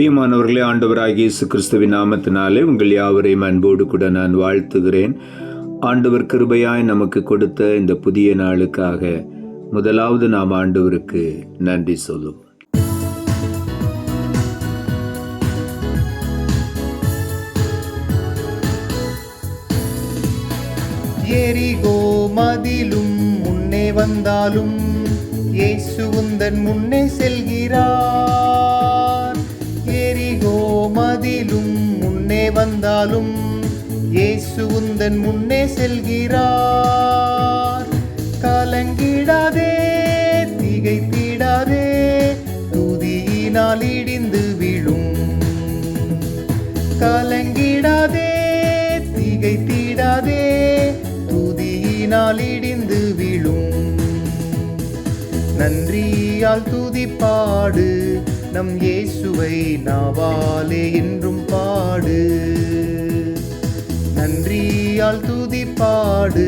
பிரியமானவர்களே ஆண்டவராகிய இயேசு கிறிஸ்துவின் நாமத்தினாலே உங்கள் யாவரையும் அன்போடு கூட நான் வாழ்த்துகிறேன். ஆண்டவர் கிருபையாய் நமக்கு கொடுத்த இந்த புதிய நாளுக்காக முதலாவது நாம் ஆண்டவருக்கு நன்றி சொல்லுவோம். எரிகோ மதிலும் முன்னே வந்தாலும் இயேசு உந்தன் முன்னே செல்கிறார். மதிலும் முன்னே வந்தாலும் இயேசு உந்தன் முன்னே செல்கிறார். கலங்கிடாதே திகைத்திடாதே துதியினால் இடிந்து விழும். கலங்கிடாதே திகைத்திடாதே துதியினால் இடிந்து விழும். நன்றியால் துதிப்பாடு நம் இயேசுவை நாவாலே என்றும் பாடு. நன்றியால் துதிப்பாடு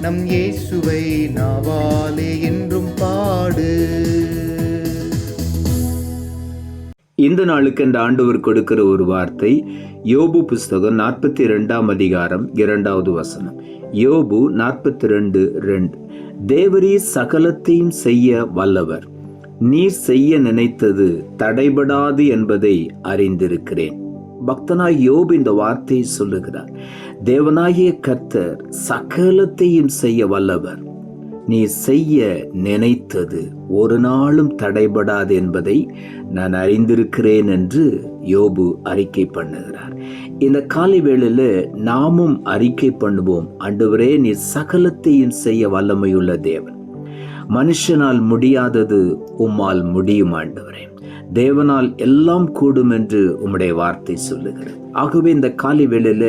நம் இயேசுவை நாவாலே என்றும் பாடு. இந்த நாளுக்கு இந்த ஆண்டவர் கொடுக்கிற ஒரு வார்த்தை யோபு புஸ்தகம் நாற்பத்தி ரெண்டாம் அதிகாரம் இரண்டாவது வசனம். யோபு நாற்பத்தி ரெண்டு. ரெண்டு தேவரீ சகலத்தையும் செய்ய வல்லவர். நீர் செய்ய நினைத்தது தடைபடாது என்பதை அறிந்திருக்கிறேன். பக்தனாய் யோபு இந்த வார்த்தையை சொல்லுகிறார். தேவனாகிய கர்த்தர் சகலத்தையும் செய்ய வல்லவர். நீ செய்ய நினைத்தது ஒரு நாளும் தடைபடாது என்பதை நான் அறிந்திருக்கிறேன் என்று யோபு அறிக்கை பண்ணுகிறார். இந்த காலை வேளையில் நாமும் அறிக்கை பண்ணுவோம். அன்றுவரே நீ சகலத்தையும் செய்ய வல்லமையுள்ள தேவன். மனுஷனால் முடியாதது உம்மால் முடியும் ஆண்டவரே. தேவனால் எல்லாம் கூடும் என்று உம்முடைய வார்த்தை சொல்லுகிறது. ஆகவே இந்த காலை வேளையில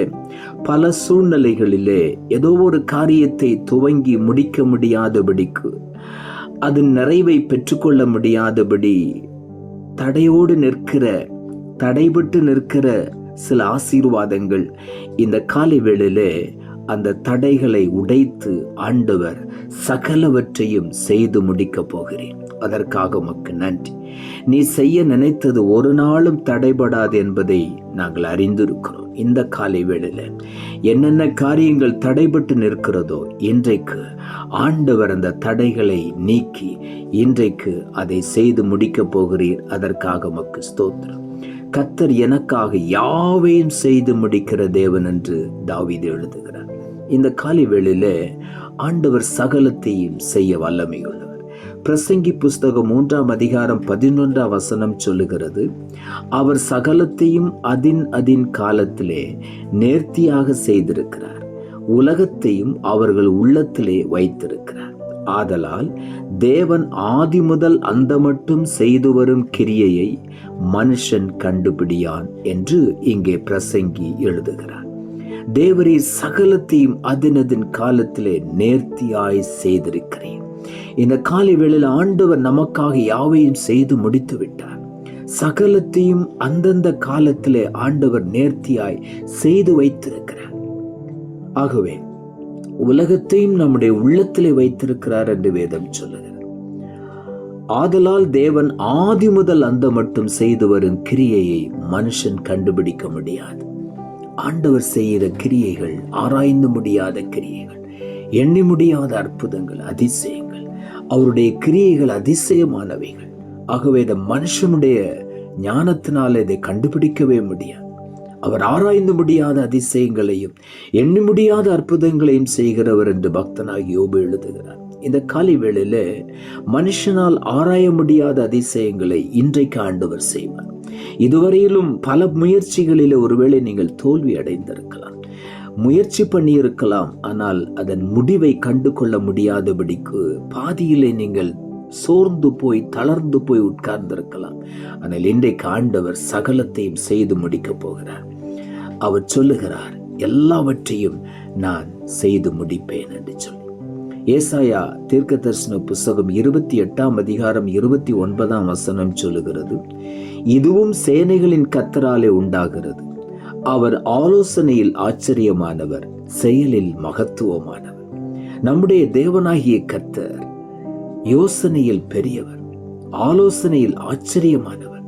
பல சூழ்நிலைகளிலே ஏதோ ஒரு காரியத்தை துவங்கி முடிக்க முடியாதபடிக்கு அதன் நிறைவை பெற்றுக்கொள்ள முடியாதபடி தடையோடு நிற்கிற தடைபட்டு நிற்கிற சில ஆசீர்வாதங்கள் இந்த காலை வேளையிலே அந்த தடைகளை உடைத்து ஆண்டவர் சகலவற்றையும் செய்து முடிக்கப் போகிறேன். அதற்காக உமக்கு நன்றி. நீ செய்ய நினைத்தது ஒரு நாளும் தடைபடாது என்பதை நாங்கள் அறிந்திருக்கிறோம். இந்த காலை வேளையில் என்னென்ன காரியங்கள் தடைபட்டு நிற்கிறதோ இன்றைக்கு ஆண்டவர் அந்த தடைகளை நீக்கி இன்றைக்கு அதை செய்து முடிக்கப் போகிறீர். அதற்காக உமக்கு ஸ்தோத்திரம். கத்தர் எனக்காக யாவையும் செய்து முடிக்கிற தேவன் என்று தாவிது எழுதுகிறார். இந்த காலை வேளையில ஆண்டவர் சகலத்தையும் செய்ய வல்லமையுள்ளவர். பிரசங்கி புஸ்தகம் மூன்றாம் அதிகாரம் பதினொன்றாம் வசனம் சொல்லுகிறது அவர் சகலத்தையும் அதின் அதின் காலத்திலே நேர்த்தியாக செய்திருக்கிறார். உலகத்தையும் அவர்கள் உள்ளத்திலே வைத்திருக்கிறார். ஆதலால் தேவன் ஆதி முதல் அந்த மட்டும் செய்து வரும் கிரியையை மனுஷன் கண்டுபிடியான் என்று இங்கே பிரசங்கி எழுதுகிறார். தேவரே சகலத்தையும் அதினதின் காலத்திலே நேர்த்தியாய் செய்திருக்கிறேன். இந்த காலை வேளையில் ஆண்டவர் நமக்காக யாவையும் செய்து முடித்து விட்டார். சகலத்தையும் அந்தந்த காலத்திலே ஆண்டவர் நேர்த்தியாய் செய்து வைத்திருக்கிறார். ஆகவே உலகத்தையும் நம்முடைய உள்ளத்திலே வைத்திருக்கிறார் என்று வேதம் சொல்லுகிறது. ஆதலால் தேவன் ஆதி முதல் அந்த மட்டும் செய்து வரும் கிரியையை மனுஷன் கண்டுபிடிக்க முடியாது. ஆண்டவர் செய்கிற கிரியைகள் ஆராய்ந்து முடியாத கிரியைகள் எண்ணி முடியாத அற்புதங்கள் அதிசயங்கள் அவருடைய கிரியைகள் அதிசயமானவைகள். ஆகவே இதை மனுஷனுடைய ஞானத்தினால் இதை கண்டுபிடிக்கவே முடியாது. அவர் ஆராய்ந்து முடியாத அதிசயங்களையும் எண்ணி முடியாத அற்புதங்களையும் செய்கிறவர் என்று பக்தனாகி யோபு எழுதுகிறார். இந்த காலை மனுஷனால் ஆராய முடியாத அதிசயங்களை இன்றைக்கு ஆண்டவர் செய்வார். இதுவரையிலும் பல முயற்சிகளில் ஒருவேளை நீங்கள் தோல்வி அடைந்திருக்கலாம். முயற்சி பண்ணியிருக்கலாம் ஆனால் அதன் முடிவை கண்டு கொள்ள முடியாதபடிக்கு பாதியிலே நீங்கள் சோர்ந்து போய் தளர்ந்து போய் உட்கார்ந்திருக்கலாம். ஆனால் இன்றைக்கு ஆண்டவர் சகலத்தையும் செய்து முடிக்கப் போகிறார். அவர் சொல்லுகிறார் எல்லாவற்றையும் நான் செய்து முடிப்பேன் என்று சொல்லி. ஏசாயா தீர்க்க தரிசன புஸ்தகம் இருபத்தி எட்டாம் அதிகாரம் இருபத்தி ஒன்பதாம் வசனம் சொல்லுகிறது இதுவும் சேனைகளின் கத்தராலே உண்டாகிறது. அவர் ஆலோசனையில் ஆச்சரியமானவர் செயலில் மகத்துவமானவர். நம்முடைய தேவனாகிய கத்தர் யோசனையில் பெரியவர் ஆலோசனையில் ஆச்சரியமானவர்.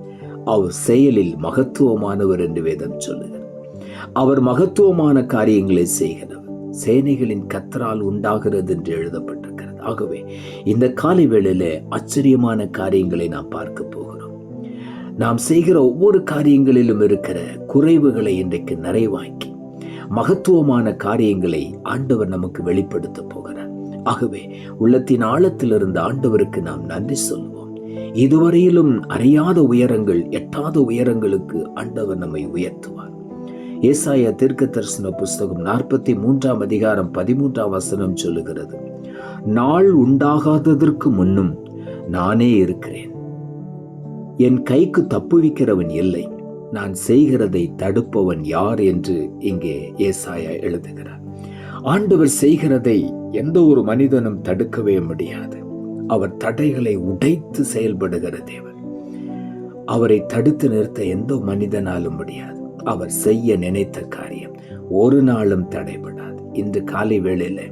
அவர் செயலில் மகத்துவமானவர் என்று வேதம் சொல்லுகிறார் அவர் மகத்துவமான காரியங்களை செய்கிறவர். சேனைகளின் கத்தரால் உண்டாகிறது என்று எழுதப்பட்டிருக்கிறது. ஆகவே இந்த காலை வேளையில ஆச்சரியமான காரியங்களை நாம் பார்க்க போகிறோம். நாம் செய்கிற ஒவ்வொரு காரியங்களிலும் இருக்கிற குறைவுகளை இன்றைக்கு நிறைவாக்கி மகத்துவமான காரியங்களை ஆண்டவர் நமக்கு வெளிப்படுத்த போகிறார். ஆகவே உள்ளத்தின் ஆழத்திலிருந்து ஆண்டவருக்கு நாம் நன்றி சொல்வோம். இதுவரையிலும் அறியாத உயரங்கள் எட்டாத உயரங்களுக்கு ஆண்டவர் நம்மை உயர்த்துவார். ஏசாயா தீர்க்க தரிசன புஸ்தகம் நாற்பத்தி மூன்றாம் அதிகாரம் பதிமூன்றாம் வசனம் சொல்லுகிறது. நாள் உண்டாகாததற்கு முன்னும் நானே இருக்கிறேன். என் கைக்கு தப்புவிக்கிறவன் இல்லை. நான் செய்கிறதை தடுப்பவன் யார் என்று இங்கே ஏசாயா எழுதுகிறார். ஆண்டவர் செய்கிறதை எந்த ஒரு மனிதனும் தடுக்கவே முடியாது. அவர் தடைகளை உடைத்து செயல்படுகிற தேவன். அவரை தடுத்து நிறுத்த எந்த மனிதனாலும் முடியாது. அவர் செய்ய நினைத்த காரியம். ஒரு நாளும் தடைபடாது. இன்று காலை வேளையில்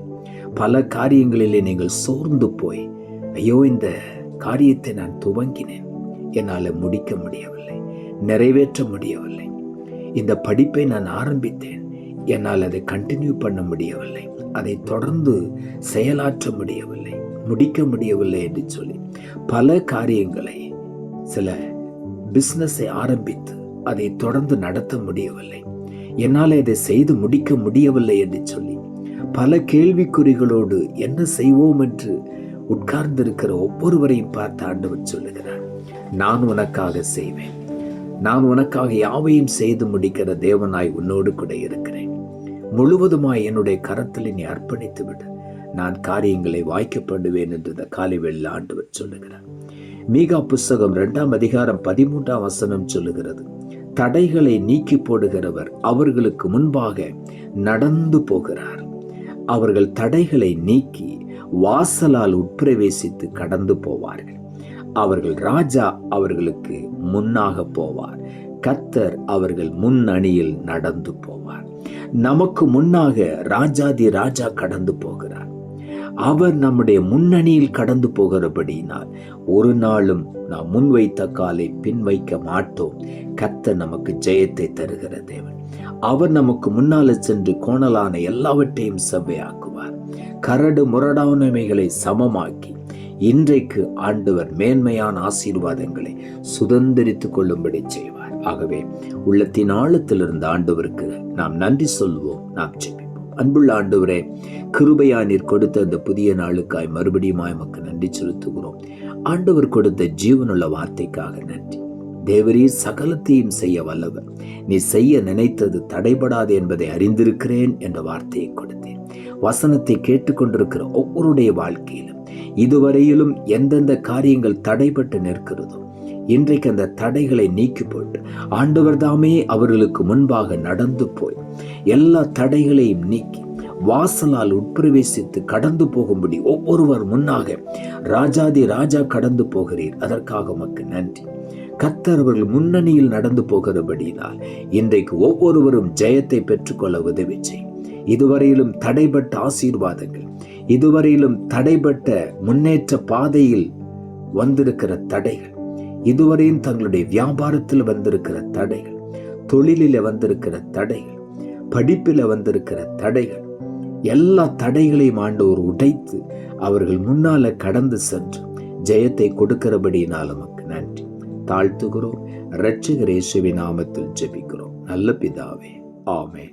பல காரியங்களிலே நீங்கள் சோர்ந்து போய் ஐயோ இந்த காரியத்தை நான் துவங்கினேன். என்னால் முடிக்க முடியவில்லை. நிறைவேற்ற முடியவில்லை. இந்த படிப்பை நான் ஆரம்பித்தேன். என்னால் அதை கண்டினியூ பண்ண முடியவில்லை. அதை தொடர்ந்து செயலாற்ற முடியவில்லை. முடிக்க முடியவில்லை என்று சொல்லி பல காரியங்களை சில பிஸ்னஸை ஆரம்பித்து அதை தொடர்ந்து நடத்த முடியவில்லை. என்னால் இதை செய்து முடிக்க முடியவில்லை என்று சொல்லி பல கேள்விக்குறிகளோடு என்ன செய்வோம் என்று உட்கார்ந்திருக்கிற ஒவ்வொருவரையும் பார்த்து ஆண்டவர் சொல்லுகிறார் நான் உனக்காக செய்வேன். நான் உனக்காக யாவையும் செய்து முடிக்கிற தேவனாய் உன்னோடு கூட இருக்கிறேன். முழுவதுமாய் என்னுடைய கரத்தில் நீ அர்ப்பணித்து விடு. நான் காரியங்களை வாய்க்கப்படுவேன் என்று இந்த காலை வெள்ள ஆண்டவர் சொல்லுகிறார். மீகா புஸ்தகம் ரெண்டாம் அதிகாரம் பதிமூன்றாம் வசனம் சொல்லுகிறது தடைகளை நீக்கி போடுகிறவர் அவர்களுக்கு முன்பாக நடந்து போகிறார். அவர்கள் தடைகளை நீக்கி வாசலால் உட்பிரவேசித்து கடந்து போவார்கள். அவர்கள் ராஜா அவர்களுக்கு முன்னாக போவார். கத்தர் அவர்கள் முன் அணியில் நடந்து போவார். நமக்கு முன்னாக ராஜாதி ராஜா கடந்து போகிறார். அவர் நம்முடைய முன்னணியில் கடந்து போகிறபடியினால் ஒரு நாளும் நாம் முன்வைத்த காலை பின் வைக்க மாட்டோம். கத்த நமக்கு ஜெயத்தை தருகிற தேவன். அவர் நமக்கு முன்னால சென்று கோணலான எல்லாவற்றையும் செவ்வையாக்குவார். கரடு முரடானமைகளை சமமாக்கி இன்றைக்கு ஆண்டவர் மேன்மையான ஆசீர்வாதங்களை சுதந்திரித்துக் கொள்ளும்படி செய்வார். ஆகவே உள்ளத்தின் ஆழத்திலிருந்து ஆண்டவருக்கு நாம் நன்றி சொல்வோம் நாம் ஜெபிப்போம். அன்புள்ள ஆண்டவரே கிருபையா நீர் கொடுத்த அந்த புதிய நாளுக்காய் மறுபடியும் எமக்கு நன்றி செலுத்துகிறோம். ஆண்டவர் கொடுத்த ஜீவனுள்ள வார்த்தைக்காக நன்றி. தேவரீர் சகலத்தையும் செய்ய வல்லவர். நீ செய்ய நினைத்தது தடைபடாது என்பதை அறிந்திருக்கிறேன் என்ற வார்த்தையை கொடுத்தேன். வசனத்தை கேட்டுக்கொண்டிருக்கிற ஒவ்வொருடைய வாழ்க்கையிலும் இதுவரையிலும் எந்தெந்த காரியங்கள் தடைபட்டு நிற்கிறதோ இன்றைக்கு அந்த தடைகளை நீக்கி போட்டு ஆண்டவர் தாமே அவர்களுக்கு முன்பாக நடந்து போய் எல்லா தடைகளையும் நீக்கி வாசலால் உட்பிரவேசித்து கடந்து போகும்படி ஒவ்வொருவர் முன்னாக ராஜாதி ராஜா கடந்து போகிறீர். அதற்காக உமக்கு நன்றி. கத்தர் அவர்கள் முன்னணியில் நடந்து போகிறபடியினால் இன்றைக்கு ஒவ்வொருவரும் ஜெயத்தை பெற்றுக்கொள்ள உதவி செய். இதுவரையிலும் தடைபட்ட ஆசீர்வாதங்கள் இதுவரையிலும் தடைபட்ட முன்னேற்ற பாதையில் வந்திருக்கிற தடைகள் இதுவரையும் தங்களுடைய வியாபாரத்தில் வந்திருக்கிற தடைகள் தொழிலில் வந்திருக்கிற தடைகள் படிப்பில் வந்திருக்கிற தடைகள் எல்லா தடைகளையும் ஆண்டவர் உடைத்து அவர்கள் முன்னால கடந்து சென்று ஜெயத்தை கொடுக்கிறபடியினால் நமக்கு நன்றி. தாழ்த்துகிறோம். இரட்சகர் நாமத்தில் ஜெபிக்கிறோம். நல்ல பிதாவே. ஆமே